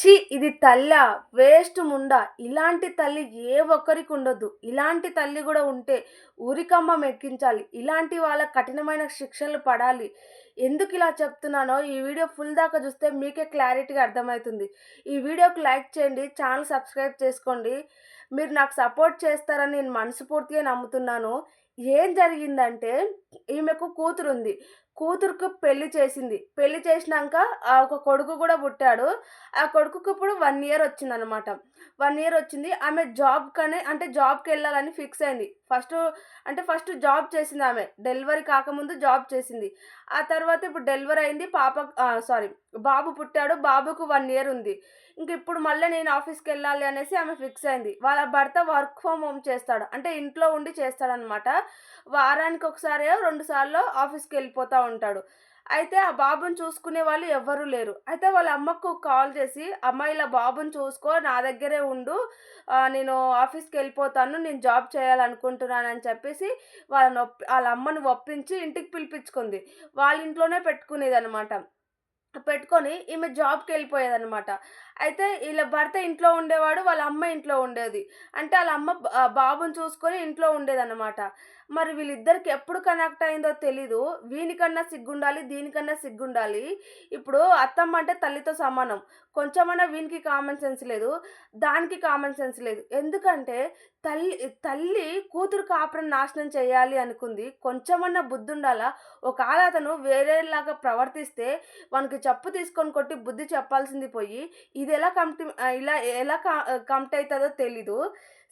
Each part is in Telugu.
ఛీ ఇది తల్లా వేస్ట్ ముండా. ఇలాంటి తల్లి ఏ ఒక్కరికి ఉండొద్దు. ఇలాంటి తల్లి కూడా ఉంటే ఊరికమ్మం ఎక్కించాలి. ఇలాంటి వాళ్ళ కఠినమైన శిక్షలు పడాలి. ఎందుకు ఇలా చెప్తున్నానో? ఈ వీడియో ఫుల్ దాకా చూస్తే మీకే క్లారిటీగా అర్థమవుతుంది. ఈ వీడియోకి లైక్ చేయండి ఛానల్ సబ్స్క్రైబ్ చేసుకోండి. మీరు నాకు సపోర్ట్ చేస్తారని నేను మనస్ఫూర్తిగా నమ్ముతున్నాను. ఏం జరిగిందంటే ఈమెకు కూతురుంది. కూతురుకు పెళ్ళి చేసింది. పెళ్ళి చేసినాక ఆ ఒక కొడుకు కూడా పుట్టాడు. ఆ కొడుకుకి ఇప్పుడు వన్ ఇయర్ వచ్చిందనమాట వన్ ఇయర్ వచ్చింది. ఆమె జాబ్ కానీ అంటే జాబ్కి వెళ్ళాలని ఫిక్స్ అయింది. ఫస్ట్ అంటే ఫస్ట్ జాబ్ చేసింది ఆమె. డెలివరీ కాకముందు జాబ్ చేసింది. ఆ తర్వాత ఇప్పుడు డెలివరీ అయింది. పాప సారీ బాబు పుట్టాడు బాబుకు వన్ ఇయర్ ఉంది. ఇంక ఇప్పుడు మళ్ళీ నేను ఆఫీస్కి వెళ్ళాలి అనేసి ఆమె ఫిక్స్ అయింది. వాళ్ళ భర్త వర్క్ ఫ్రమ్ హోమ్ చేస్తాడు. అంటే ఇంట్లో ఉండి చేస్తాడనమాట వారానికి ఒకసారి రెండు సార్లు ఆఫీస్కి వెళ్ళిపోతూ ఉంటాడు. అయితే ఆ బాబుని చూసుకునే వాళ్ళు ఎవ్వరూ లేరు. అయితే వాళ్ళ అమ్మకు కాల్ చేసి అమ్మ ఇలా బాబుని చూసుకో నా దగ్గరే ఉండు. నేను ఆఫీస్కి వెళ్ళిపోతాను నేను జాబ్ చేయాలనుకుంటున్నానని చెప్పేసి వాళ్ళని ఒప్పి వాళ్ళ అమ్మని ఒప్పించి ఇంటికి పిలిపించుకుంది. వాళ్ళ ఇంట్లోనే పెట్టుకునేది అనమాట పెట్టుకొని ఈమె జాబ్కి వెళ్ళిపోయేదనమాట అయితే వీళ్ళ భర్త ఇంట్లో ఉండేవాడు వాళ్ళ అమ్మ ఇంట్లో ఉండేది. అంటే వాళ్ళ అమ్మ బాబుని చూసుకొని ఇంట్లో ఉండేదన్నమాట. మరి వీళ్ళిద్దరికి ఎప్పుడు కనెక్ట్ అయిందో తెలీదు. వీనికన్నా సిగ్గుండాలి దీనికన్నా సిగ్గుండాలి. ఇప్పుడు అత్తమ్మ అంటే తల్లితో సమానం. కొంచెమన్నా వీనికి కామన్ సెన్స్ లేదు దానికి కామన్ సెన్స్ లేదు. ఎందుకంటే తల్లి తల్లి కూతురు కాపురం నాశనం చేయాలి అనుకుంది. కొంచెమన్నా బుద్ధి ఉండాలా ఒకవేళ అతను వేరేలాగా ప్రవర్తిస్తే మనకి చెప్పు తీసుకొని కొట్టి బుద్ధి చెప్పాల్సింది పోయి ఇది ఎలా కంప్టి ఇలా ఎలా కంప్ట్ అవుతుందో తెలీదు.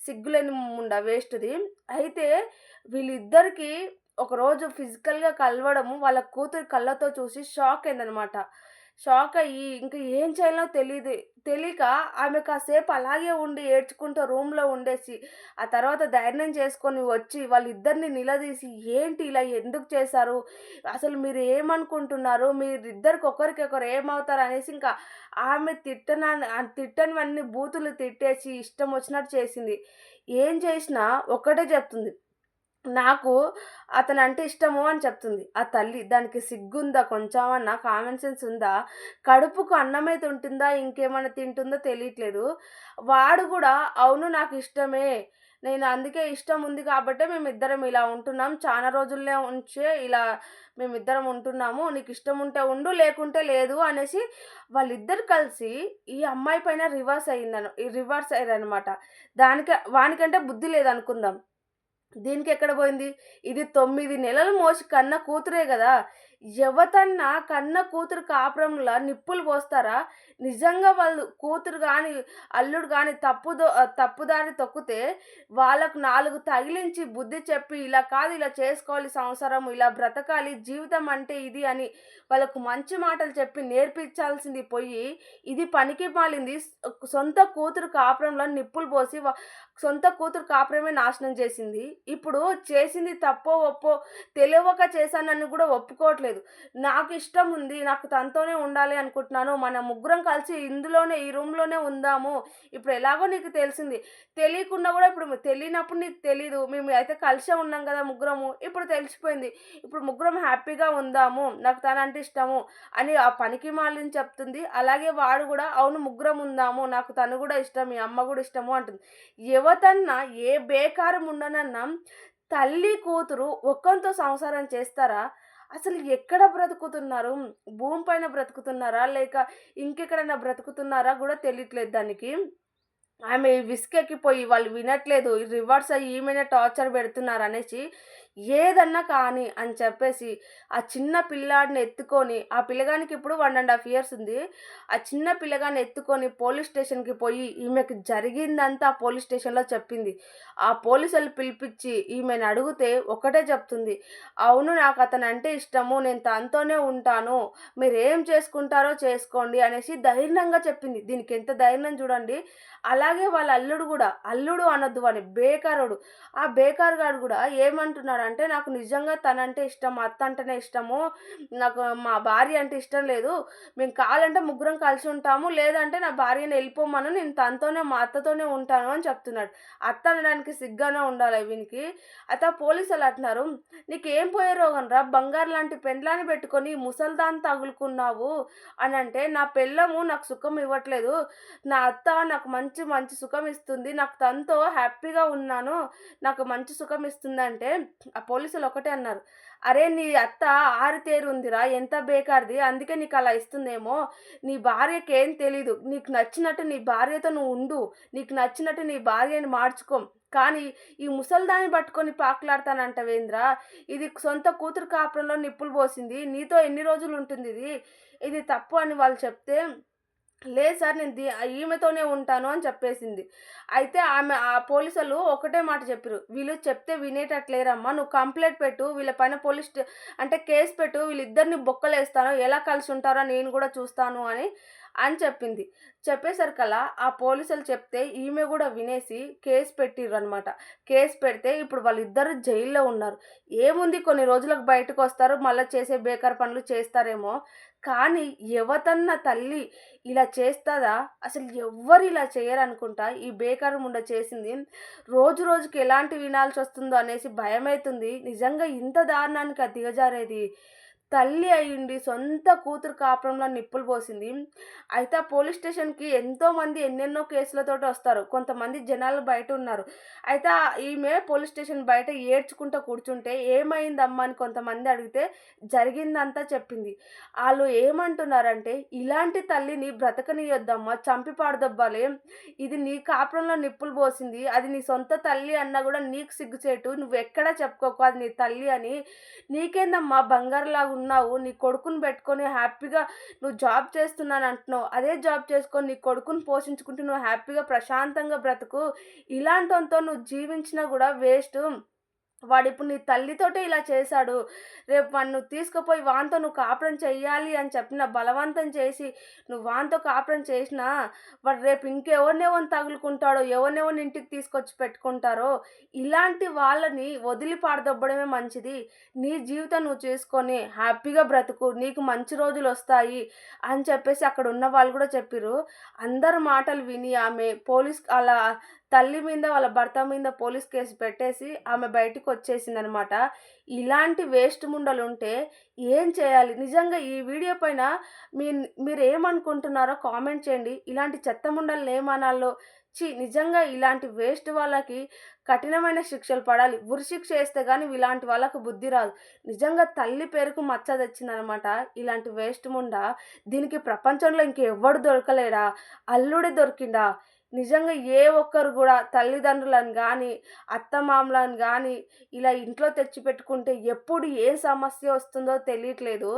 సిగ్గులేని ముండ వేస్ట్ది. అయితే వీళ్ళిద్దరికి ఒకరోజు ఫిజికల్గా కలవడము వాళ్ళ కూతురు కళ్ళతో చూసి షాక్ అయిందనమాట. షాక్ అయ్యి ఇంకా ఏం చేయాలో తెలియదు తెలియక ఆమె కాసేపు అలాగే ఉండి ఏడ్చుకుంటూ రూమ్లో ఉండేసి ఆ తర్వాత ధైర్యం చేసుకొని వచ్చి వాళ్ళిద్దరిని నిలదీసి ఏంటి ఇలా ఎందుకు చేశారు? అసలు మీరు ఏమనుకుంటున్నారు? మీరిద్దరికి ఒకరికి ఒకరు ఏమవుతారు? అనేసి ఇంకా ఆమె తిట్టన తిట్టనివన్నీ బూతులు తిట్టేసి ఇష్టం వచ్చినట్టు చేసింది. ఏం చేసినా ఒక్కటే చెప్తుంది. నాకు అతను అంటే ఇష్టము అని చెప్తుంది. ఆ తల్లి దానికి సిగ్గుందా కొంచెమన్నా కామన్ సెన్స్ ఉందా? కడుపుకు అన్నమైతే ఉంటుందా? ఇంకేమైనా తింటుందో తెలియట్లేదు. వాడు కూడా అవును నాకు ఇష్టమే. నేను అందుకే ఇష్టం ఉంది కాబట్టే మేమిద్దరం ఇలా ఉంటున్నాం. చాలా రోజుల్లో ఉంచే ఇలా మేమిద్దరం ఉంటున్నాము. నీకు ఇష్టం ఉంటే ఉండు లేకుంటే లేదు అనేసి వాళ్ళిద్దరు కలిసి ఈ అమ్మాయి పైన రివర్స్ అయ్యిందను రివర్స్ అయ్యారనమాట దానికి వానికంటే బుద్ధి లేదనుకుందాం. దీనికి ఎక్కడ పోయింది? ఇది తొమ్మిది నెలలు మోసి కన్న కూతురే కదా ఎవతన్నా కన్న కూతురు కాపురంలో నిప్పులు పోస్తారా? నిజంగా వాళ్ళు కూతురు కానీ అల్లుడు కానీ తప్పుదో తప్పుదారి తొక్కితే వాళ్ళకు నాలుగు తగిలించి బుద్ధి చెప్పి ఇలా కాదు ఇలా చేసుకోవాలి సంవత్సరం ఇలా బ్రతకాలి జీవితం అంటే ఇది అని వాళ్ళకు మంచి మాటలు చెప్పి నేర్పించాల్సింది పోయి ఇది పనికి మాలింది. సొంత కూతురు కాపురంలో నిప్పులు పోసి సొంత కూతురు కాపురమే నాశనం చేసింది. ఇప్పుడు చేసింది తప్పో ఒప్పో తెలియక చేశానని కూడా ఒప్పుకోవట్లేదు. నాకు ఇష్టం ఉంది నాకు తనతోనే ఉండాలి అనుకుంటున్నాను. మన ముగ్గురం కలిసి ఇందులోనే ఈ రూమ్లోనే ఉందాము. ఇప్పుడు ఎలాగో నీకు తెలిసింది. తెలియకుండా కూడా ఇప్పుడు తెలియనప్పుడు నీకు తెలీదు. మేము అయితే కలిసే ఉన్నాం కదా ముగ్గురము. ఇప్పుడు తెలిసిపోయింది. ఇప్పుడు ముగ్గురం హ్యాపీగా ఉందాము. నాకు తనంటే ఇష్టము అని ఆ పనికి మాలిని చెప్తుంది. అలాగే వాడు కూడా అవును ముగ్గురం ఉందాము. నాకు తను కూడా ఇష్టం మీ అమ్మ కూడా ఇష్టము అంటుంది. ఎవరు యువతన్నా ఏ బేకారం ఉండనన్నా తల్లి కూతురు ఒక్కంతో సంసారం చేస్తారా? అసలు ఎక్కడ బ్రతుకుతున్నారు? భూమి పైన బ్రతుకుతున్నారా? లేక ఇంకెక్కడైనా బ్రతుకుతున్నారా కూడా తెలియట్లేదు దానికి. ఆమె విసుకెక్కిపోయి వాళ్ళు వినట్లేదు రివర్స్ అయ్యి ఈమెనే టార్చర్ పెడుతున్నారు అనేసి ఏదన్నా కానీ అని చెప్పేసి ఆ చిన్న పిల్లాడిని ఎత్తుకొని ఆ పిల్లగానికి ఇప్పుడు వన్ అండ్ హాఫ్ ఇయర్స్ ఉంది. ఆ చిన్న పిల్లగాని ఎత్తుకొని పోలీస్ స్టేషన్కి పోయి ఈమెకు జరిగిందంతా పోలీస్ స్టేషన్లో చెప్పింది. ఆ పోలీసులు పిలిపించి ఈమెను అడిగితే ఒకటే చెప్తుంది. అవును నాకు అతను అంటే ఇష్టము నేను తనతోనే ఉంటాను. మీరు ఏం చేసుకుంటారో చేసుకోండి అనేసి ధైర్యంగా చెప్పింది. దీనికి ఎంత ధైర్యం చూడండి. అలాగే వాళ్ళ అల్లుడు కూడా అల్లుడు అనొద్దు అని బేకారుడు. ఆ బేకారు గారు కూడా ఏమంటున్నాడు అంటే నాకు నిజంగా తనంటే ఇష్టం అత్త అంటేనే ఇష్టము. నాకు మా భార్య అంటే ఇష్టం లేదు. మేము కావాలంటే ముగ్గురం కలిసి ఉంటాము. లేదంటే నా భార్యని వెళ్ళిపోమను. నేను తనతోనే మా అత్తతోనే ఉంటాను అని చెప్తున్నాడు. అత్త అనడానికి సిగ్గానే ఉండాలి వీనికి అయితే పోలీసులు అంటున్నారు నీకేం పోయే రోగం రా? బంగారు లాంటి పెండ్లాన్ని పెట్టుకొని ముసల్దాన్ని తగులుకున్నావు అని అంటే నా పెళ్ళము నాకు సుఖం ఇవ్వట్లేదు. నా అత్త నాకు మంచి మంచి సుఖం ఇస్తుంది. నాకు తనతో హ్యాపీగా ఉన్నాను. నాకు మంచి సుఖం ఇస్తుందంటే ఆ పోలీసులు ఒకటే అన్నారు. అరే నీ అత్త ఆరితేరు ఉందిరా ఎంత బేకార్ది అందుకే నీకు అలా ఇస్తుందేమో. నీ భార్యకి ఏం తెలీదు. నీకు నచ్చినట్టు నీ భార్యతో నువ్వు ఉండు. నీకు నచ్చినట్టు నీ భార్యని మార్చుకో. కానీ ఈ ముసల్దాన్ని పట్టుకొని పాకులాడతానంటవేంద్ర ఇది సొంత కూతురు కాపురంలో నిప్పులు పోసింది. నీతో ఎన్ని రోజులు ఉంటుంది ఇది? ఇది తప్పు అని వాళ్ళు చెప్తే లేదు సార్ నేను దీ ఈమెతోనే ఉంటాను అని చెప్పేసింది. అయితే ఆమె ఆ పోలీసులు ఒకటే మాట చెప్పారు వీళ్ళు చెప్తే వినేటట్లేరమ్మా. నువ్వు కంప్లైంట్ పెట్టు వీళ్ళ పైన పోలీస్ అంటే కేసు పెట్టు వీళ్ళిద్దరిని బొక్కలేస్తాను. ఎలా కలిసి ఉంటారో నేను కూడా చూస్తాను అని అని చెప్పింది. చెప్పేసరికల్లా ఆ పోలీసులు చెప్తే ఈమె కూడా వినేసి కేసు పెట్టిర్రు అనమాట కేసు పెడితే ఇప్పుడు వాళ్ళిద్దరు జైల్లో ఉన్నారు. ఏముంది కొన్ని రోజులకు బయటకు వస్తారు మళ్ళీ చేసే బేకార్ పనులు చేస్తారేమో. కానీ యువతన్న తల్లి ఇలా చేస్తుందా? అసలు ఎవ్వరు ఇలా చేయరనుకుంటా ఈ బేకార్ ముండ చేసింది. రోజు రోజుకి ఎలాంటి వినాల్సి వస్తుందో అనేసి భయమవుతుంది నిజంగా ఇంత దారుణానికి అది దిగజారేది? తల్లి అయ్యుండి సొంత కూతురు కాపురంలో నిప్పులు పోసింది. అయితే ఆ పోలీస్ స్టేషన్కి ఎంతోమంది ఎన్నెన్నో కేసులతో వస్తారు. కొంతమంది జనాలు బయట ఉన్నారు. అయితే ఈమె పోలీస్ స్టేషన్ బయట ఏడ్చుకుంటూ కూర్చుంటే ఏమైందమ్మా అని కొంతమంది అడిగితే జరిగిందంతా చెప్పింది. వాళ్ళు ఏమంటున్నారంటే ఇలాంటి తల్లిని బ్రతకనియొద్దమ్మా చంపి పాడదబ్బాలి. ఇది నీ కాపురంలో నిప్పులు పోసింది. అది నీ సొంత తల్లి అన్నా కూడా నీకు సిగ్గుచేటు. నువ్వు ఎక్కడా చెప్పుకోకు. అది నీ తల్లి అని నీకేందమ్మా బంగారులాగా ఉన్నావు నీ కొడుకుని పెట్టుకొని హ్యాపీగా నువ్వు జాబ్ చేస్తున్నాను అంటున్నావు అదే జాబ్ చేసుకొని నీ కొడుకుని పోషించుకుంటూ నువ్వు హ్యాపీగా ప్రశాంతంగా బ్రతుకు. ఇలాంటితో నువ్వు జీవించినా కూడా వేస్ట్. వాడు ఇప్పుడు నీ తల్లితోటే ఇలా చేశాడు. రేపు వాడిని నువ్వు తీసుకుపోయి వాంతో నువ్వు కాపురం చెయ్యాలి అని చెప్పిన బలవంతం చేసి నువ్వు వాంతో కాపురం చేసినా వాడు రేపు ఇంకెవరినెవరిని తగులుకుంటాడో ఎవరినెవరిని ఇంటికి తీసుకొచ్చి పెట్టుకుంటారో ఇలాంటి వాళ్ళని వదిలి పాడదొబ్బడమే మంచిది. నీ జీవితం నువ్వు చేసుకొని హ్యాపీగా బ్రతుకు నీకు మంచి రోజులు వస్తాయి అని చెప్పేసి అక్కడ ఉన్న వాళ్ళు కూడా చెప్పారు అందరు మాటలు విని ఆమె పోలీస్ అలా తల్లి మీద వాళ్ళ భర్త మీద పోలీస్ కేసు పెట్టేసి ఆమె బయటకు వచ్చేసింది అనమాట ఇలాంటి వేస్ట్ ముండలు ఉంటే ఏం చేయాలి? నిజంగా ఈ వీడియో పైన మీ మీరు ఏమనుకుంటున్నారో కామెంట్ చేయండి. ఇలాంటి చెత్త ముండలు ఏమనాలో? చి నిజంగా ఇలాంటి వేస్ట్ వాళ్ళకి కఠినమైన శిక్షలు పడాలి. ఉరిశిక్ష వేస్తే కానీ ఇలాంటి వాళ్ళకు బుద్ధి రాదు. నిజంగా తల్లి పేరుకు మచ్చ తెచ్చిందనమాట ఇలాంటి వేస్ట్ ముండ. దీనికి ప్రపంచంలో ఇంకెవ్వడు దొరకలేడా? అల్లుడే దొరికిండా? నిజంగా ఏ ఒక్కరు కూడా తల్లిదండ్రులను కానీ అత్తమామలను కానీ ఇలా ఇంట్లో తెచ్చిపెట్టుకుంటే ఎప్పుడు ఏ సమస్య వస్తుందో తెలియట్లేదు.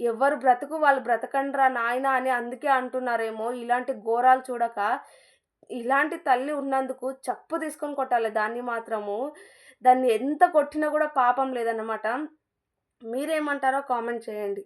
ఎవరు బ్రతుకు వాళ్ళు బ్రతకండ్రా నాయన అని అందుకే అంటున్నారేమో. ఇలాంటి ఘోరాలు చూడక ఇలాంటి తల్లి ఉన్నందుకు చప్పు తీసుకొని కొట్టాలి దాన్ని మాత్రము. దాన్ని ఎంత కొట్టినా కూడా పాపం లేదన్నమాట. మీరేమంటారో కామెంట్ చేయండి.